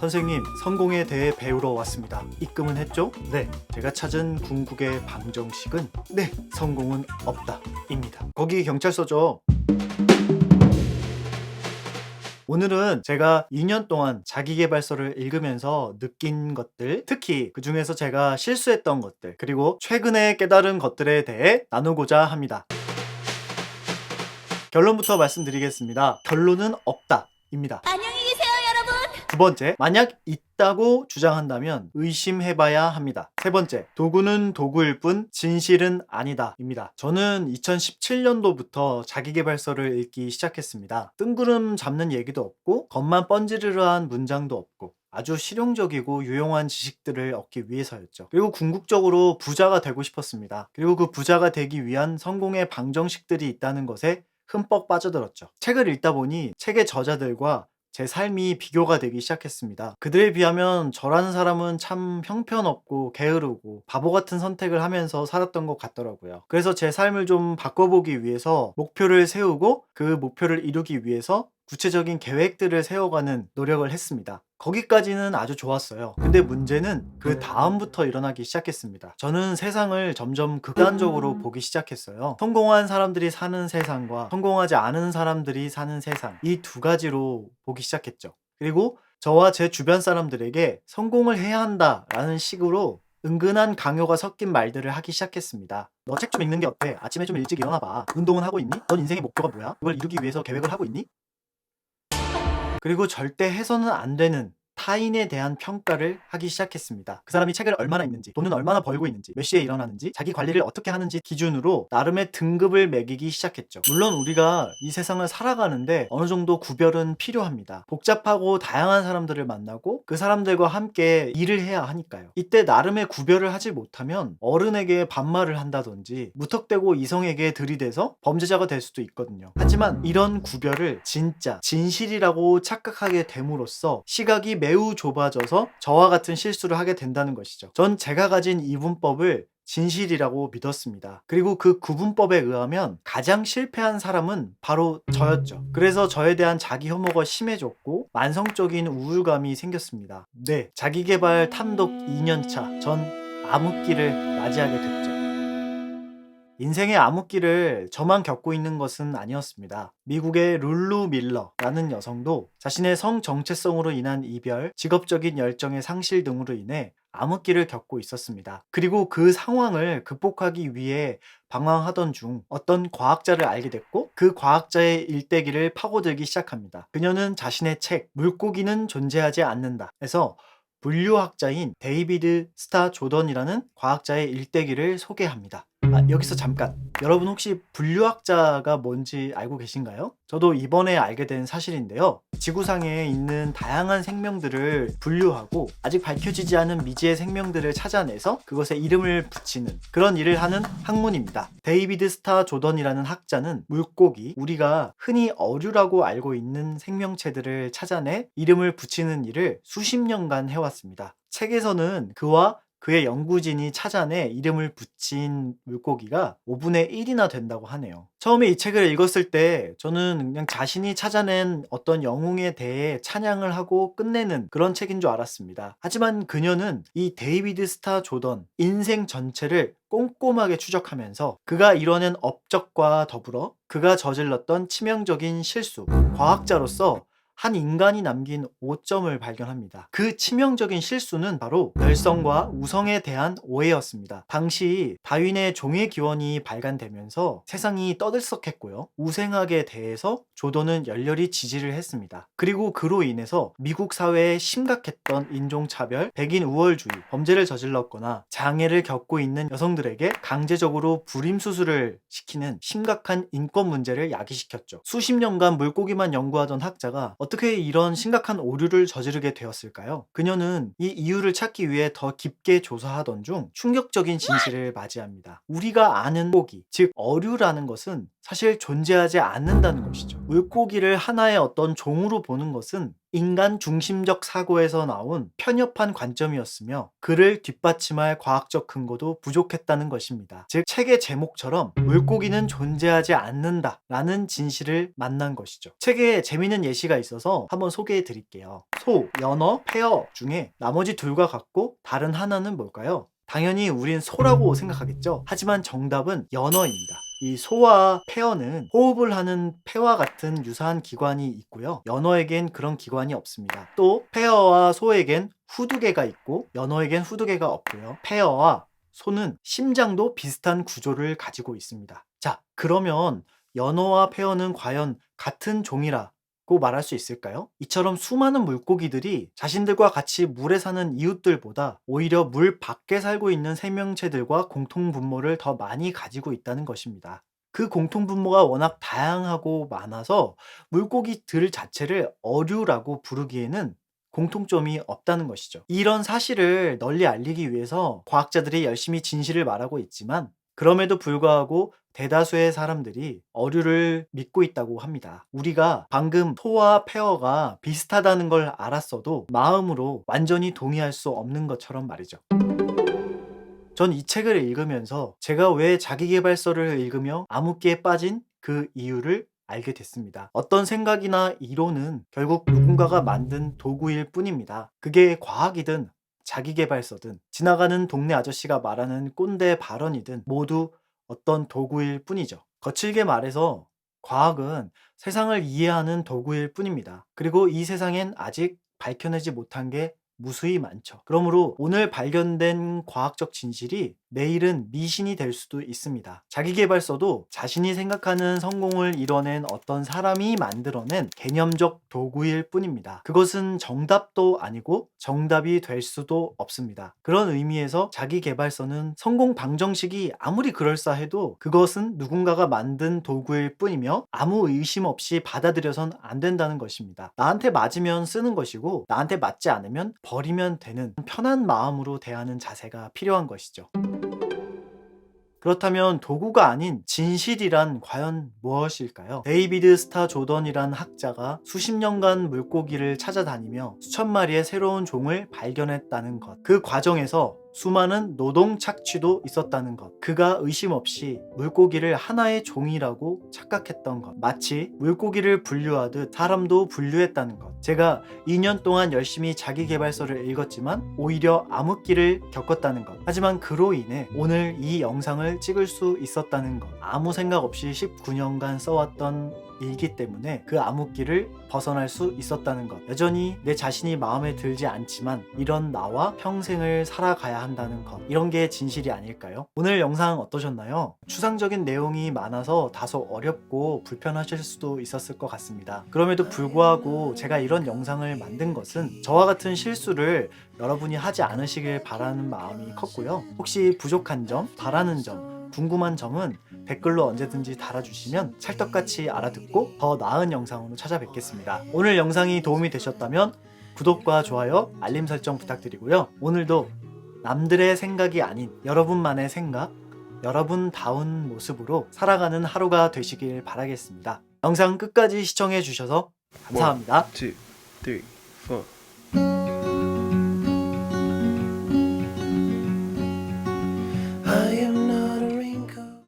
선생님, 성공에 대해 배우러 왔습니다. 입금은 했죠? 네. 제가 찾은 궁극의 방정식은 네, 성공은 없다. 입니다. 거기 경찰서죠. 오늘은 제가 2년 동안 자기계발서를 읽으면서 느낀 것들, 특히 그 중에서 제가 실수했던 것들, 그리고 최근에 깨달은 것들에 대해 나누고자 합니다. 결론부터 말씀드리겠습니다. 결론은 없다. 입니다. 안녕히. 두 번째, 만약 있다고 주장한다면 의심해봐야 합니다. 세 번째, 도구는 도구일 뿐 진실은 아니다. 입니다. 저는 2017년도부터 자기계발서를 읽기 시작했습니다. 뜬구름 잡는 얘기도 없고, 겉만 번지르르한 문장도 없고, 아주 실용적이고 유용한 지식들을 얻기 위해서였죠. 그리고 궁극적으로 부자가 되고 싶었습니다. 그리고 그 부자가 되기 위한 성공의 방정식들이 있다는 것에 흠뻑 빠져들었죠. 책을 읽다 보니 책의 저자들과 제 삶이 비교가 되기 시작했습니다. 그들에 비하면 저라는 사람은 참 형편없고 게으르고 바보 같은 선택을 하면서 살았던 것 같더라고요. 그래서 제 삶을 좀 바꿔보기 위해서 목표를 세우고 그 목표를 이루기 위해서 구체적인 계획들을 세워가는 노력을 했습니다. 거기까지는 아주 좋았어요. 근데 문제는 그 다음부터 일어나기 시작했습니다. 저는 세상을 점점 극단적으로 보기 시작했어요. 성공한 사람들이 사는 세상과 성공하지 않은 사람들이 사는 세상. 이 두 가지로 보기 시작했죠. 그리고 저와 제 주변 사람들에게 성공을 해야 한다라는 식으로 은근한 강요가 섞인 말들을 하기 시작했습니다. 너 책 좀 읽는 게 어때? 아침에 좀 일찍 일어나봐. 운동은 하고 있니? 넌 인생의 목표가 뭐야? 그걸 이루기 위해서 계획을 하고 있니? 그리고 절대 해서는 안 되는 타인에 대한 평가를 하기 시작했습니다. 그 사람이 책을 얼마나 읽는지, 돈은 얼마나 벌고 있는지, 몇 시에 일어나는지, 자기 관리를 어떻게 하는지 기준으로 나름의 등급을 매기기 시작했죠. 물론 우리가 이 세상을 살아가는데 어느 정도 구별은 필요합니다. 복잡하고 다양한 사람들을 만나고 그 사람들과 함께 일을 해야 하니까요. 이때 나름의 구별을 하지 못하면 어른에게 반말을 한다든지 무턱대고 이성에게 들이대서 범죄자가 될 수도 있거든요. 하지만 이런 구별을 진짜 진실이라고 착각하게 됨으로써 시각이 매우 좁아져서 저와 같은 실수를 하게 된다는 것이죠. 전 제가 가진 이분법을 진실이라고 믿었습니다. 그리고 그 구분법에 의하면 가장 실패한 사람은 바로 저였죠. 그래서 저에 대한 자기 혐오가 심해졌고 만성적인 우울감이 생겼습니다. 네, 자기개발 탐독 2년차 전 암흑기를 맞이하게 됐죠. 인생의 암흑기를 저만 겪고 있는 것은 아니었습니다. 미국의 룰루 밀러라는 여성도 자신의 성 정체성으로 인한 이별, 직업적인 열정의 상실 등으로 인해 암흑기를 겪고 있었습니다. 그리고 그 상황을 극복하기 위해 방황하던 중 어떤 과학자를 알게 됐고 그 과학자의 일대기를 파고들기 시작합니다. 그녀는 자신의 책 물고기는 존재하지 않는다. 에서 분류학자인 데이비드 스타 조던이라는 과학자의 일대기를 소개합니다. 아, 여기서 잠깐. 여러분 혹시 분류학자가 뭔지 알고 계신가요? 저도 이번에 알게 된 사실인데요. 지구상에 있는 다양한 생명들을 분류하고 아직 밝혀지지 않은 미지의 생명들을 찾아내서 그것에 이름을 붙이는 그런 일을 하는 학문입니다. 데이비드 스타 조던이라는 학자는 물고기, 우리가 흔히 어류라고 알고 있는 생명체들을 찾아내 이름을 붙이는 일을 수십 년간 해왔습니다. 책에서는 그와 그의 연구진이 찾아내 이름을 붙인 물고기가 5분의 1이나 된다고 하네요. 처음에 이 책을 읽었을 때 저는 그냥 자신이 찾아낸 어떤 영웅에 대해 찬양을 하고 끝내는 그런 책인 줄 알았습니다. 하지만 그녀는 이 데이비드 스타 조던 인생 전체를 꼼꼼하게 추적하면서 그가 이뤄낸 업적과 더불어 그가 저질렀던 치명적인 실수, 과학자로서 한 인간이 남긴 오점을 발견합니다. 그 치명적인 실수는 바로 열성과 우성에 대한 오해였습니다. 당시 다윈의 종의 기원이 발간되면서 세상이 떠들썩했고요. 우생학에 대해서 조던은 열렬히 지지를 했습니다. 그리고 그로 인해서 미국 사회에 심각했던 인종차별, 백인 우월주의, 범죄를 저질렀거나 장애를 겪고 있는 여성들에게 강제적으로 불임수술을 시키는 심각한 인권 문제를 야기시켰죠. 수십 년간 물고기만 연구하던 학자가 어떻게 이런 심각한 오류를 저지르게 되었을까요? 그녀는 이 이유를 찾기 위해 더 깊게 조사하던 중 충격적인 진실을 맞이합니다. 우리가 아는 고기, 즉 어류라는 것은 사실 존재하지 않는다는 것이죠. 물고기를 하나의 어떤 종으로 보는 것은 인간 중심적 사고에서 나온 편협한 관점이었으며 그를 뒷받침할 과학적 근거도 부족했다는 것입니다. 즉 책의 제목처럼 물고기는 존재하지 않는다 라는 진실을 만난 것이죠. 책에 재미있는 예시가 있어서 한번 소개해 드릴게요. 소, 연어, 페어 중에 나머지 둘과 같고 다른 하나는 뭘까요? 당연히 우린 소라고 생각하겠죠. 하지만 정답은 연어입니다. 이 소와 페어는 호흡을 하는 폐와 같은 유사한 기관이 있고요. 연어에겐 그런 기관이 없습니다. 또 페어와 소에겐 후두개가 있고 연어에겐 후두개가 없고요. 페어와 소는 심장도 비슷한 구조를 가지고 있습니다. 자, 그러면 연어와 페어는 과연 같은 종이라 고 말할 수 있을까요? 이처럼 수많은 물고기들이 자신들과 같이 물에 사는 이웃들보다 오히려 물 밖에 살고 있는 생명체들과 공통분모를 더 많이 가지고 있다는 것입니다. 그 공통분모가 워낙 다양하고 많아서 물고기들 자체를 어류라고 부르기에는 공통점이 없다는 것이죠. 이런 사실을 널리 알리기 위해서 과학자들이 열심히 진실을 말하고 있지만 그럼에도 불구하고 대다수의 사람들이 어류를 믿고 있다고 합니다. 우리가 방금 소와 페어가 비슷하다는 걸 알았어도 마음으로 완전히 동의할 수 없는 것처럼 말이죠. 전 이 책을 읽으면서 제가 왜 자기계발서를 읽으며 암흑기에 빠진 그 이유를 알게 됐습니다. 어떤 생각이나 이론은 결국 누군가가 만든 도구일 뿐입니다. 그게 과학이든 자기계발서든 지나가는 동네 아저씨가 말하는 꼰대 발언이든 모두 어떤 도구일 뿐이죠. 거칠게 말해서 과학은 세상을 이해하는 도구일 뿐입니다. 그리고 이 세상엔 아직 밝혀내지 못한 게 무수히 많죠. 그러므로 오늘 발견된 과학적 진실이 내일은 미신이 될 수도 있습니다. 자기계발서도 자신이 생각하는 성공을 이뤄낸 어떤 사람이 만들어낸 개념적 도구일 뿐입니다. 그것은 정답도 아니고 정답이 될 수도 없습니다. 그런 의미에서 자기계발서는 성공 방정식이 아무리 그럴싸해도 그것은 누군가가 만든 도구일 뿐이며 아무 의심 없이 받아들여선 안 된다는 것입니다. 나한테 맞으면 쓰는 것이고 나한테 맞지 않으면 버리면 되는 편한 마음으로 대하는 자세가 필요한 것이죠. 그렇다면 도구가 아닌 진실이란 과연 무엇일까요? 데이비드 스타 조던이란 학자가 수십 년간 물고기를 찾아다니며 수천 마리의 새로운 종을 발견했다는 것. 그 과정에서 수많은 노동 착취도 있었다는 것. 그가 의심 없이 물고기를 하나의 종이라고 착각했던 것. 마치 물고기를 분류하듯 사람도 분류했다는 것. 제가 2년 동안 열심히 자기 개발서를 읽었지만 오히려 암흑기를 겪었다는 것. 하지만 그로 인해 오늘 이 영상을 찍을 수 있었다는 것. 아무 생각 없이 19년간 써왔던 일기 때문에 그 암흑기를 벗어날 수 있었다는 것. 여전히 내 자신이 마음에 들지 않지만 이런 나와 평생을 살아가야 한다는 것. 이런 게 진실이 아닐까요? 오늘 영상 어떠셨나요? 추상적인 내용이 많아서 다소 어렵고 불편하실 수도 있었을 것 같습니다. 그럼에도 불구하고 제가 이런 영상을 만든 것은 저와 같은 실수를 여러분이 하지 않으시길 바라는 마음이 컸고요. 혹시 부족한 점, 바라는 점, 궁금한 점은 댓글로 언제든지 달아주시면 찰떡같이 알아듣고 더 나은 영상으로 찾아뵙겠습니다. 오늘 영상이 도움이 되셨다면 구독과 좋아요, 알림 설정 부탁드리고요. 오늘도 남들의 생각이 아닌 여러분만의 생각, 여러분다운 모습으로 살아가는 하루가 되시길 바라겠습니다. 영상 끝까지 시청해 주셔서 감사합니다. two, three.